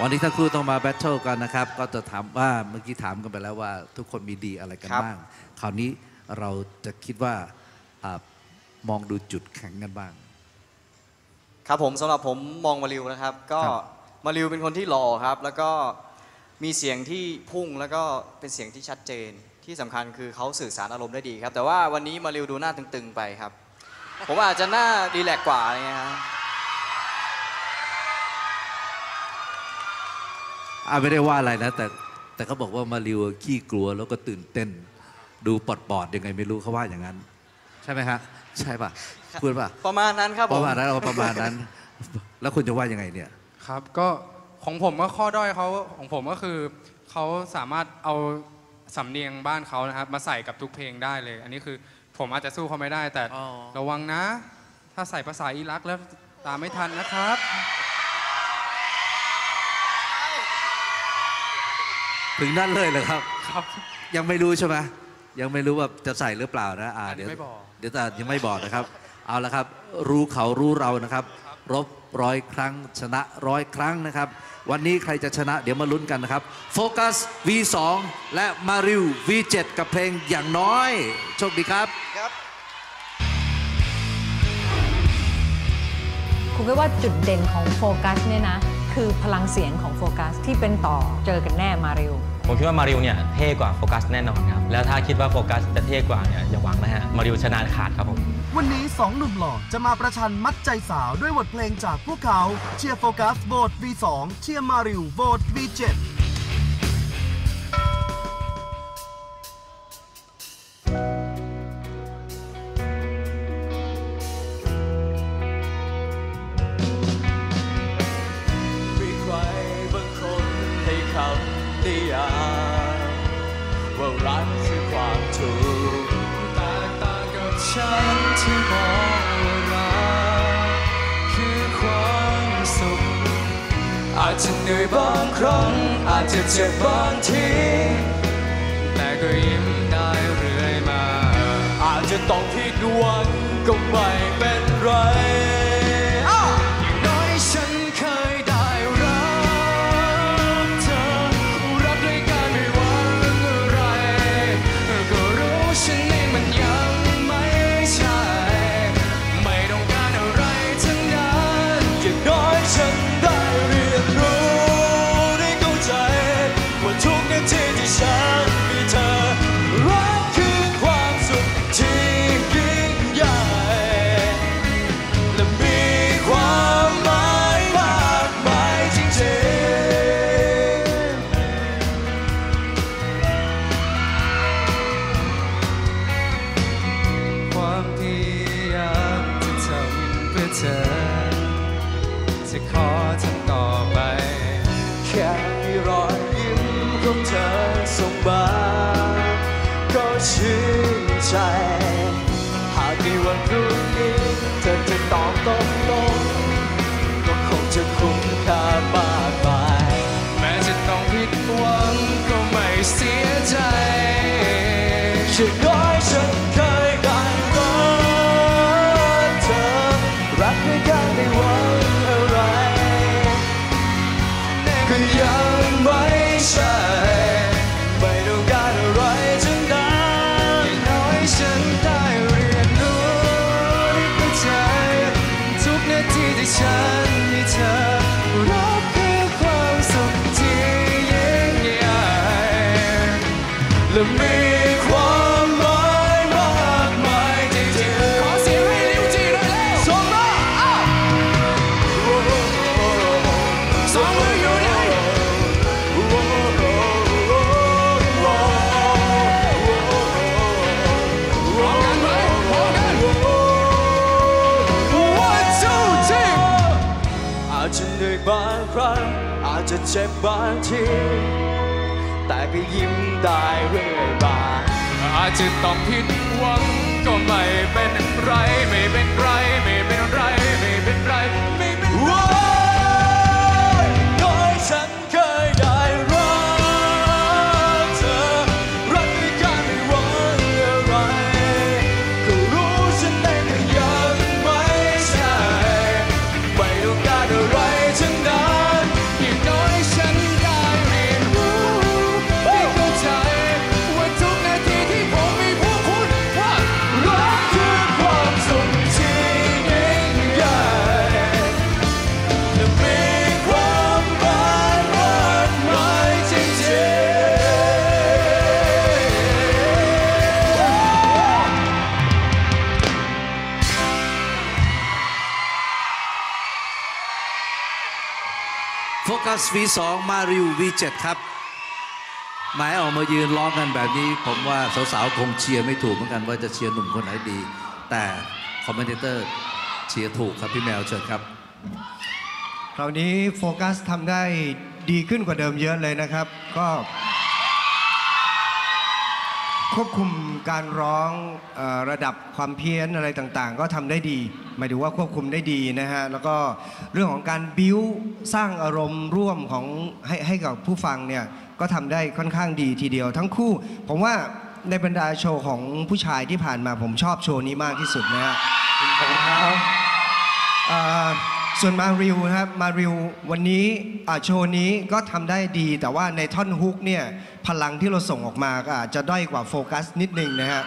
วันนี้ทั้งคู่ต้องมาแบทเทิลกันนะครับ ก็จะถามว่าเมื่อกี้ถามกันไปแล้วว่า ทุกคนมีดีอะไรกันครับ บ้าง คราวนี้เราจะคิดว่าอามองดูจุดแข็งกันบ้าง ครับผมสำหรับผมมองมาริวนะครับ ก็ครับ มาริวเป็นคนที่หล่อครับ แล้วก็มีเสียงที่พุ่งแล้วก็เป็นเสียงที่ชัดเจนที่สำคัญคือเขาสื่อสารอารมณ์ได้ดีครับ แต่ว่าวันนี้มาริวดูหน้าตึงๆไปครับ ผมอาจจะหน้ารีแลกซ์กว่าอะไรเงี้ยครับ อ่าไม่ได้ว่าอะไรนะ แต่แต่เขาบอกว่ามาริวขี้กลัวแล้วก็ตื่นเต้น ดูปอดปอดๆยังไงไม่รู้เขาว่าอย่างนั้น ใช่ไหมฮะใช่ป่ะพูดป่ะประมาณนั้นครับปผมระมาณนั้นเอาประมาณนั้น แล้วคุณจะว่ายังไงเนี่ยครับ ก็ของผมก็ข้อด้อยเขาของผมก็คือเขาสามารถเอาสำเนียงบ้านเขานะครับ มาใส่กับทุกเพลงได้เลย อันนี้คือผมอาจจะสู้เขาไม่ได้แต่อ๋อระวังนะ ถ้าใส่ภาษาอิรักแล้วตามไม่ทันนะครับ ถึงนั่นเลยเหรอครับ ครับ ยังไม่รู้ใช่ไหมยังไม่รู้ว่าจะใส่หรือเปล่านะอ่าอันนี้เดี๋ยวไม่บอก เดี๋ยวแต่ยังไม่บอกนะครับ เอาละครับ รู้เขารู้เรานะครับ รบร้อยครั้งชนะร้อยครั้งนะครับ วันนี้ใครจะชนะเดี๋ยวมาลุ้นกันนะครับโฟกัส V2 และมาริว V7 กับเพลงอย่างน้อย โชคดีครับ ครับ คุณก็ว่าจุดเด่นของโฟกัสเนี่ยนะ คือพลังเสียงของโฟกัสที่เป็นต่อเจอกันแน่มาเร็วผมคิดว่ามาริวเนี่ยเท่กว่าโฟกัสแน่นอนครับ แล้วถ้าคิดว่าโฟกัสจะเท่กว่าเนี่ยอย่าหวังนะฮะ มาริวชนะขาดครับผม วันนี้สองหนุ่มหล่อจะมาประชันมัดใจสาวด้วยบทเพลงจากพวกเขาเชียร์โฟกัสโหวต V2 เชียร์มาริวโหวต V7 ต้องผิดหวังก็ไม่เป็นไร อย่ เจ็บบางที แต่ก็ยิ้มได้เรื่อยมาอาจจะต้องผิดหวังก็ไม่เป็นไร ไม่เป็นไร ไม่เป็นไร โฟกัส V2 มาริว V7 ครับ หมายออกมายืนร้องกันแบบนี้ ผมว่าสาวๆคงเชียร์ไม่ถูกเหมือนกันว่าจะเชียร์หนุ่มคนไหนดี แต่คอมเมนเตอร์เชียร์ถูกครับพี่แมวเชิญครับ คราวนี้โฟกัสทำได้ดีขึ้นกว่าเดิมเยอะเลยนะครับ ก็ ควบคุมการร้องอระดับความเพี้ยนอะไรต่างๆ ก็ทำได้ดีหมายถึงว่าควบคุมได้ดีนะฮะแล้วก็เรื่องของการบิ้วสร้างอารมณ์ร่วมของให้ให้กับผู้ฟังเนี่ยก็ทำได้ค่อนข้างดีทีเดียว ทั้งคู่ ผมว่าในบรรดาโชว์ของผู้ชายที่ผ่านมาผมชอบโชว์นี้มากที่สุดนะฮะขอบคุณครับ ส่วนมาริวนะครับมาริววันนี้อ่าโชว์นี้ก็ทำได้ดี แต่ว่าในท่อนฮุกเนี่ยพลังที่เราส่งออกมาก็อาจจะด้อยกว่าโฟกัสนิดนึงนะฮะ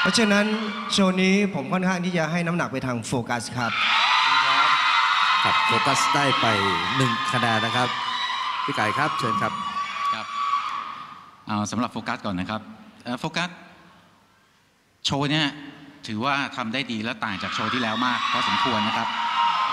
เพราะฉะนั้นโชว์นี้ผมค่อนข้างที่จะให้น้ำหนักไปทางโฟกัสครับครับโฟกัสได้ไปหนึ่งคะแนนนะครับพี่ไก่ครับเชิญครับครับเอาสำหรับโฟกัสก่อนนะครับเอ่อโฟกัสโชว์เนี่ย ถือว่าทำได้ดีและต่างจากโชว์ที่แล้วมากพอสมควรนะครับ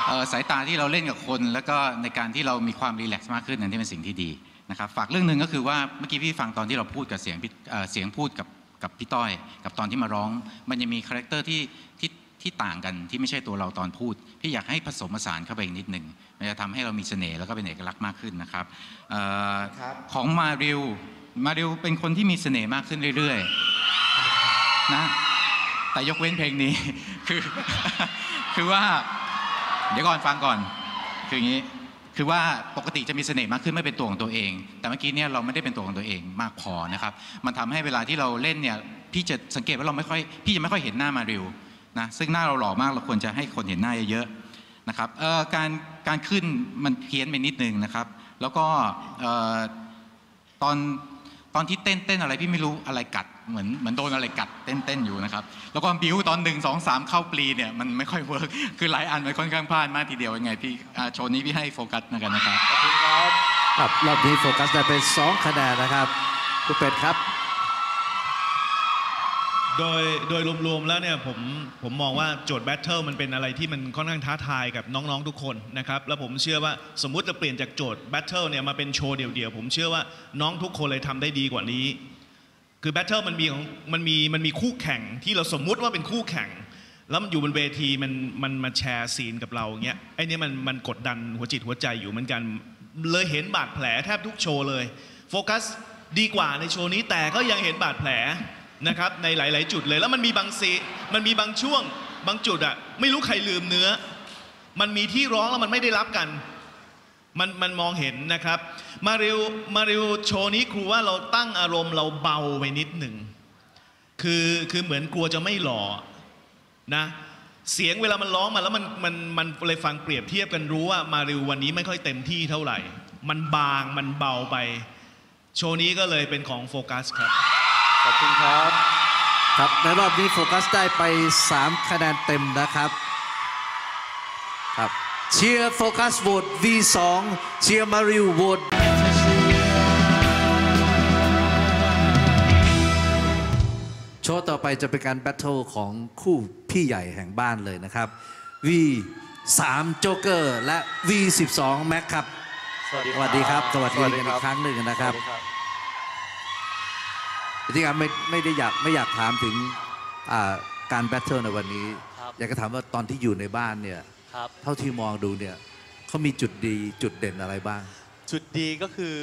เอ่อสายตาที่เราเล่นกับคน แล้วก็ในการที่เรามีความรีแลกซ์มากขึ้นนั่นที่เป็นสิ่งที่ดีนะครับฝากเรื่องหนึ่งก็คือว่าเมื่อกี้พี่ฟังตอนที่เราพูดกับเสียงพี่เอ่อเสียงพูดกับกับพี่ต้อย กับตอนที่มาร้อง มันยังมีคาแรคเตอร์ที่ที่ที่ต่างกันที่ไม่ใช่ตัวเราตอนพูด พี่อยากให้ผสมผสานเข้าไปอีกนิดหนึ่งมันจะทำให้เรามีเสน่ห์แล้วก็เป็นเอกลักษณ์มากขึ้นนะครับเอ่อของมาริวมาริวเป็นคนที่มีเสน่ห์มากขึ้นเรื่อยๆนะ แต่ยกเว้นเพลงนี้ คือ คือว่า เดี๋ยวก่อนฟังก่อน คืออย่างนี้ คือว่าปกติจะมีเสน่ห์มากขึ้นไม่เป็นตัวของตัวเอง แต่เมื่อกี้เนี่ยเราไม่ได้เป็นตัวของตัวเองมากพอนะครับ มันทำให้เวลาที่เราเล่นเนี่ย พี่จะสังเกตว่าเราไม่ค่อย พี่จะไม่ค่อยเห็นหน้ามาริวนะ ซึ่งหน้าเราหล่อมากเราควรจะให้คนเห็นหน้าเยอะๆนะครับเอ่อการการขึ้นมันเพี้ยนไปนิดนึงนะครับ แล้วก็เอ่อตอนตอนที่เต้นเต้นอะไรพี่ไม่รู้อะไรกัด เหมือนเหมือนโดนอะไรกัดเต้นเต้นอยู่นะครับ แล้วก็บิวตอนหนึ่งสองสามเข้าปลีเนี่ยมันไม่ค่อยเวิร์กคือหลายอันมันค่อนข้างพลาดมากทีเดียวยังไงพี่อ่าโชว์นี้พี่ให้โฟกัสนะกันนะครับครับรอบนี้โฟกัสได้ไป2คะแนนนะครับคุณเป็ดครับ โดยโดยรวมๆแล้วเนี่ยผมผมมองว่าโจทย์แบทเทิลมันเป็นอะไรที่มันค่อนข้างท้าทายกับน้องๆทุกคนนะครับแล้วผมเชื่อว่าสมมุติจะเปลี่ยนจากโจทย์แบทเทิลเนี่ยมาเป็นโชว์เดี่ยวๆผมเชื่อว่าน้องทุกคนเลยทำได้ดีกว่านี้ คือแบทเทิลมันมีของมันมีมันมีคู่แข่งที่เราสมมุติว่าเป็นคู่แข่ง แล้วมันอยู่บนเวทีมันมันมาแชร์ซีนกับเราอย่างเงี้ยไอ้นี่มันมันกดดันหัวจิตหัวใจอยู่เหมือนกันเลยเห็นบาดแผลแทบทุกโชว์เลย โฟกัสดีกว่าในโชว์นี้แต่ก็ยังเห็นบาดแผลนะครับในหลาย ๆ จุดเลยแล้วมันมีบางซีมันมีบางช่วง บางจุดอะไม่รู้ใครลืมเนื้อ มันมีที่ร้องแล้วมันไม่ได้รับกัน มันมันมองเห็นนะครับ มาริวมาริวโชว์นี้ครูว่าเราตั้งอารมณ์เราเบาไปนิดหนึ่ง คือคือเหมือนกลัวจะไม่หล่อนะเสียงเวลามันร้องมาแล้วมันมันมันเลยฟังเปรียบเทียบกันรู้ว่ามาริววันนี้ไม่ค่อยเต็มที่เท่าไหร่ มันบางมันเบาไป โชว์นี้ก็เลยเป็นของโฟกัสครับ ขอบคุณครับ ครับในรอบนี้โฟกัสได้ไป 3 คะแนนเต็มนะครับ ครับ เชียร์โฟกัสโหวต V2 เชียร์มาริวโหวตโชว์ต่อไปจะเป็นการแบทเทิลของคู่พี่ใหญ่แห่งบ้านเลยนะครับ V3 โจ๊กเกอร์และ V12 แม็กครับ สวัสดีสวัสดีครับ สวัสดีสวัสดีกันครัอีบกครั้งหนึ่งนะครับสวัสดีครับจริงๆไม่ไม่ได้อยากไม่อยากถามถึงอ่าการแบทเทิลในวันนี้ครับอยากจะถามว่าตอนที่อยู่ในบ้านเนี่ย ครับ เท่าที่มองดูเนี่ยเขามีจุดดีจุดเด่นอะไรบ้าง จุดดีก็คือ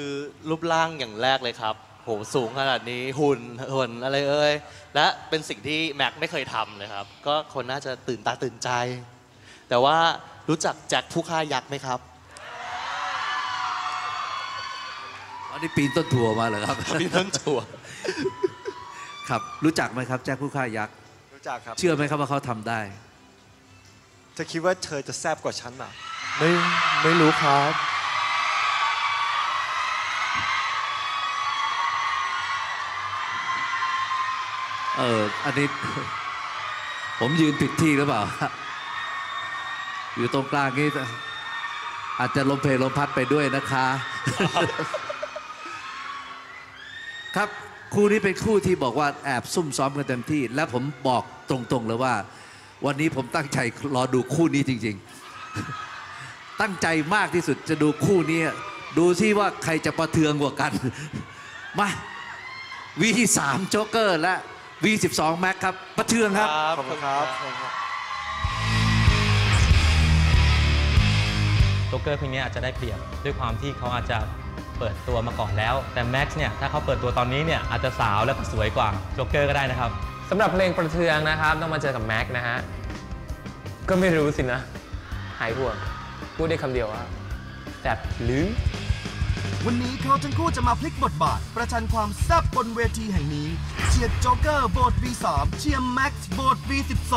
รูปร่างอย่างแรกเลยครับ โหสูงขนาดนี้หุ่นหุ่นอะไรเอ่ยและเป็นสิ่งที่แม็กไม่เคยทำเลยครับ ก็คนน่าจะตื่นตาตื่นใจ แต่ว่ารู้จักแจ็คผู้ฆ่ายักษ์ไหมครับอันนี้ปีนต้นถั่วมาเหรอครับปีนต้นถั่วครับรู้จักไหมครับแจ็คผู้ฆ่ายักษ์รู้จักครับ เชื่อไหมครับว่าเขาทำได้เธอคิดว่าเธอจะแซบกว่าฉันเหรอไม่ไม่รู้ครับ เอออันนี้ ผมยืนผิดที่หรือเปล่า อยู่ตรงกลางนี้อาจจะลมเพลลมพัดไปด้วยนะคะ ครับคู่นี้เป็นคู่ที่บอกว่าแอบซุ่มซ้อมกันเต็มที่ และผมบอกตรงๆเลยว่า วันนี้ผมตั้งใจรอดูคู่นี้จริง ๆ ตั้งใจมากที่สุดจะดูคู่นี้ ดูที่ว่าใครจะประเทืองกว่ากัน มา V3 โจ๊กเกอร์และ V12 แม็กครับ ประเทืองครับขอบคุณครับโจ๊กเกอร์เพลงนี้อาจจะได้เปรียบด้วยความที่เขาอาจจะเปิดตัวมาก่อนแล้ว แต่แม็กซ์เนี่ยถ้าเขาเปิดตัวตอนนี้เนี่ยอาจจะสาวและก็สวยกว่าโจ๊กเกอร์ก็ได้นะครับ สำหรับเพลงประเทืองนะครับ ต้องมาเจอกับแม็กนะฮะ ก็ไม่รู้สินะ หายห่วง พูดได้คำเดียวว่าแบบหรือ วันนี้เขาทั้งคู่จะมาพลิกบทบาท ประชันความแซ่บบนเวทีแห่งนี้ เชียร์โจ๊กเกอร์โบท V3 เชียร์แม็กซ์โบท V12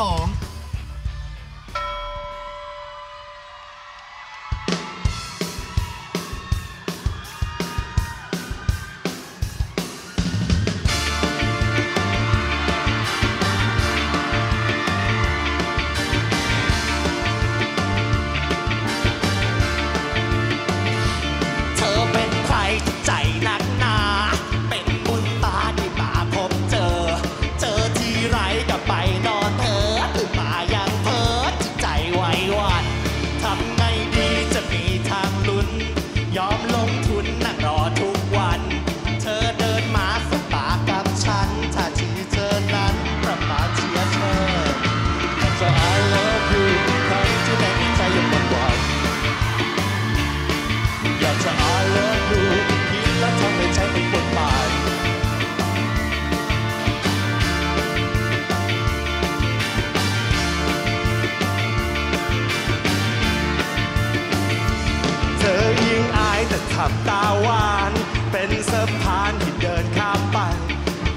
วาน เป็นสะพานที่เดินข้ามไป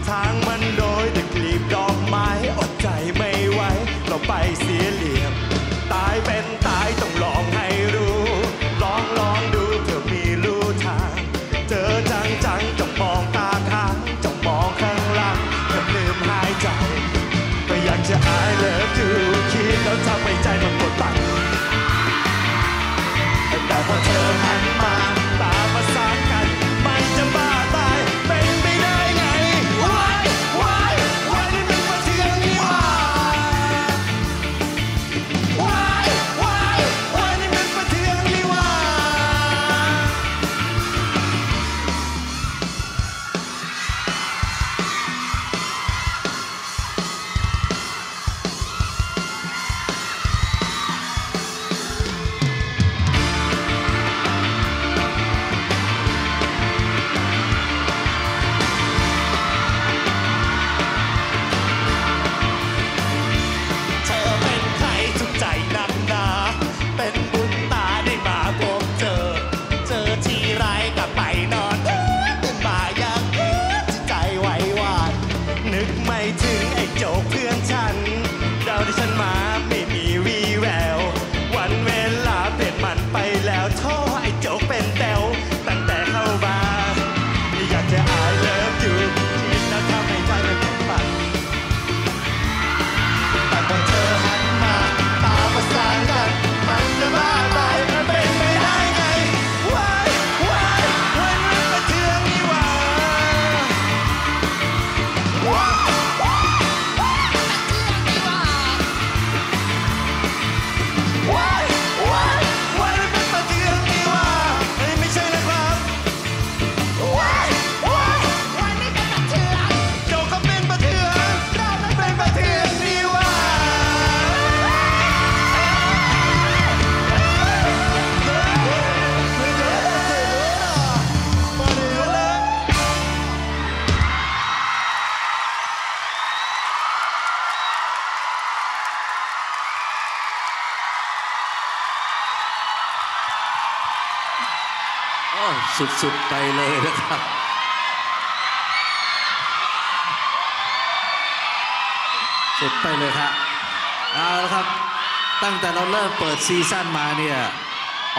ทางมันโดยแต่กลีบดอกไม้อดใจไม่ไหวเราไปเสียเหลี่ยม ตายเป็นตายต้องลองให้รู้ ลองลองดูเพื่อมีรู้ทาง เจอจังจังจ้องมองตาค้างจ้องมองข้างหลังแทบลืมหายใจก็อยากจะ I love you คิดแล้วทำให้ใจมันปวดตันแต่พอเธอ สุดๆไปเลยนะครับ สุดไปเลยครับเอาละครับ ตั้งแต่เราเริ่มเปิดซีซั่นมาเนี่ย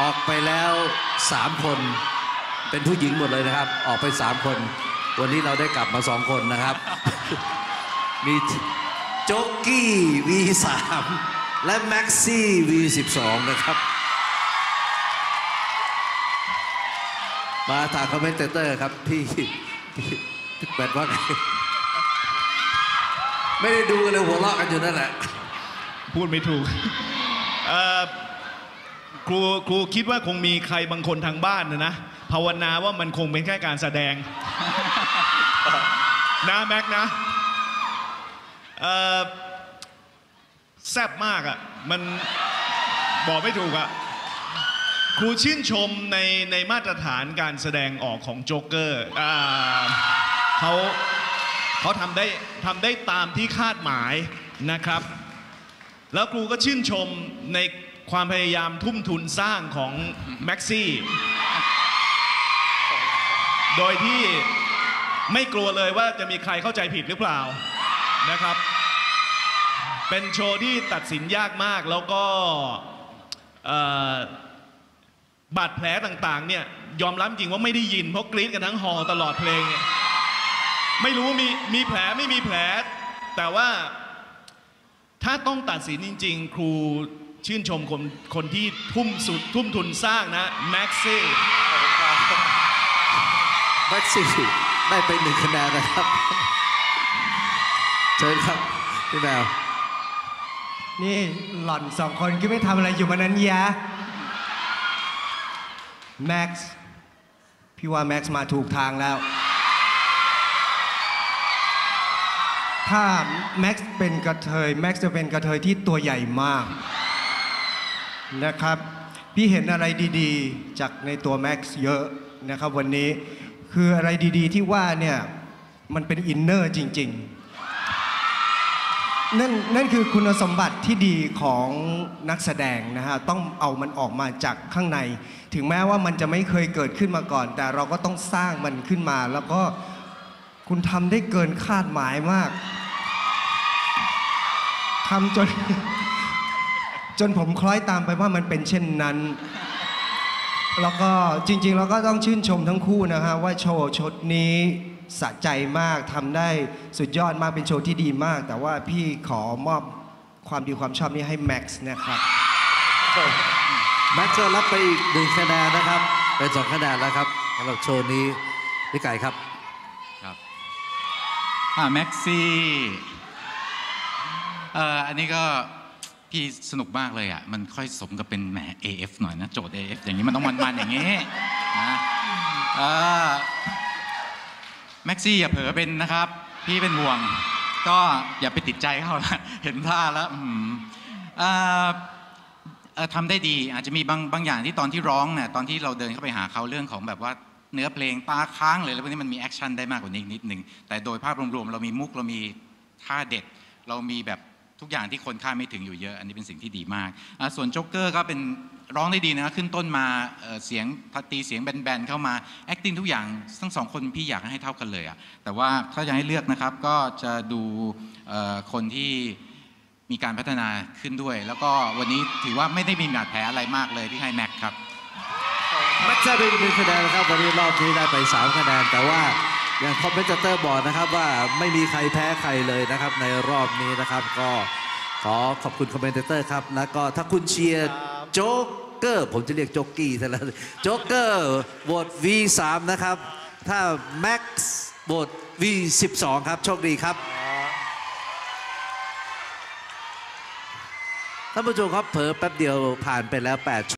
ออกไปแล้ว 3 คน เป็นผู้หญิงหมดเลยนะครับ ออกไป 3 คน วันนี้เราได้กลับมา 2 คนนะครับ มีโจ๊กกี้ V3 และแม็กซี่ V12 นะครับ มาถามคอมเมนเตอร์ครับพี่พี่พี่แบดว่าไงไม่ได้ดูกันเลยหัวเราะกันอยู่นั่นแหละ พูดไม่ถูกเอ่อครูครูคิดว่าคงมีใครบางคนทางบ้านนะนะภาวนาว่ามันคงเป็นแค่การแสดง นะแม็กนะเอ่อแซ่บมากอะ่ะ มันบอกไม่ถูกอะ่ะ ครูชื่นชมในในมาตรฐานการแสดงออกของโจ๊กเกอร์อ่าเขาเขาทำได้ทำได้ตามที่คาดหมายนะครับ แล้วครูก็ชื่นชมในความพยายามทุ่มทุนสร้างของแม็กซี่ โดยที่ไม่กลัวเลยว่าจะมีใครเข้าใจผิดหรือเปล่านะครับ เป็นโชว์ที่ตัดสินยากมากแล้วก็ บาดแผลต่างๆเนี่ยยอมรับจริงว่าไม่ได้ยินเพราะกรี๊ดกันทั้งฮอลล์ตลอดเพลงเนี่ยไม่รู้มีมีแผลไม่มีแผล แต่ว่าถ้าต้องตัดสินจริง ๆ ครูชื่นชมคนคนที่ทุ่มสุดทุ่มทุนสร้างนะแม็กซี่แม็กซี่ได้ไปหนึ่งคะแนนนะครับ เชิญครับพี่แมวนี่หล่อนสองคนก็ไม่ทำอะไรอยู่มันนั้นยะ แม็กซ์พี่ว่าแม็กซ์มาถูกทางแล้ว ถ้าแม็กซ์เป็นกระเทยแม็กซ์จะเป็นกระเทยที่ตัวใหญ่มากนะครับ พี่เห็นอะไรดีๆ จากในตัวแม็กซ์เยอะนะครับวันนี้คืออะไรดีๆที่ว่าเนี่ย มันเป็นอินเนอร์จริง ๆ นั่นนั่นคือคุณสมบัติที่ดีของนักแสดงนะฮะต้องเอามันออกมาจากข้างใน ถึงแม้ว่ามันจะไม่เคยเกิดขึ้นมาก่อน แต่เราก็ต้องสร้างมันขึ้นมา แล้วก็คุณทำได้เกินคาดหมายมากทำจน จนผมคล้อยตามไปว่ามันเป็นเช่นนั้น แล้วก็จริงๆเราก็ต้องชื่นชมทั้งคู่นะฮะว่าโชว์ชุดนี้ สะใจมากทำได้สุดยอดมากเป็นโชว์ที่ดีมาก แต่ว่าพี่ขอมอบความดีความชอบนี้ให้แม็กซ์นะครับแม็กซ์จะรับไปอีกหนึ่งคะแนนนะครับ เป็นสองคะแนนแล้วครับสำหรับโชว์นี้พี่ไก่ครับครับอ่าแม็กซี่เอ่ออันนี้ก็พี่สนุกมากเลยอะมันค่อยสมกับเป็นแหม AF หน่อยนะ โจทย์ AF อย่างนี้มันต้องมันๆอย่างนี้นะเอ่อ แม็กซี่อย่าเผลอเป็นนะครับ พี่เป็นห่วง ก็อย่าไปติดใจเขาละเห็นท่าแล้วทำได้ดีอาจจะมีบางบางอย่างที่ตอนที่ร้องเนี่ยตอนที่เราเดินเข้าไปหาเขาเรื่องของแบบว่าเนื้อเพลงตาค้างเลยแล้วพวกนี้มันมีแอคชั่นได้มากกว่านี้นิดหนึ่งแต่โดยภาพรวมๆเรามีมุกเรามีท่าเด็ด เรามีแบบ ทุกอย่างที่คนคาดไม่ถึงอยู่เยอะ อันนี้เป็นสิ่งที่ดีมาก ส่วนโจ๊กเกอร์ก็เป็นร้องได้ดีนะขึ้นต้นมาเสียงตีเสียงแบนๆเข้ามา acting ทุกอย่างทั้งสองคนพี่อยากให้เท่ากันเลยอะแต่ว่าถ้าจะให้เลือกนะครับก็จะดูคนที่มีการพัฒนาขึ้นด้วย แล้วก็วันนี้ถือว่าไม่ได้มีบาดแผลอะไรมากเลยที่ให้แม็กครับแม็กซ์จะได้อีกหนึ่งคะแนนนะครับวันนี้รอบนี้ได้ไป3คะแนนแต่ว่า อย่างคอมเมนเตอร์บอกนะครับว่าไม่มีใครแพ้ใครเลยนะครับในรอบนี้นะครับ ก็ขอขอบคุณคอมเมนเตอร์ครับ แล้วก็ถ้าคุณเชียร์โจ๊กเกอร์ผมจะเรียกโจ๊กกี้ซะแล้วโจ๊กเกอร์โหวต V3 นะครับ ถ้าแม็กซ์โหวต V12 ครับ โชคดีครับท่านผู้ชมครับเผลอแป๊บเดียวผ่านไปแล้ว8โช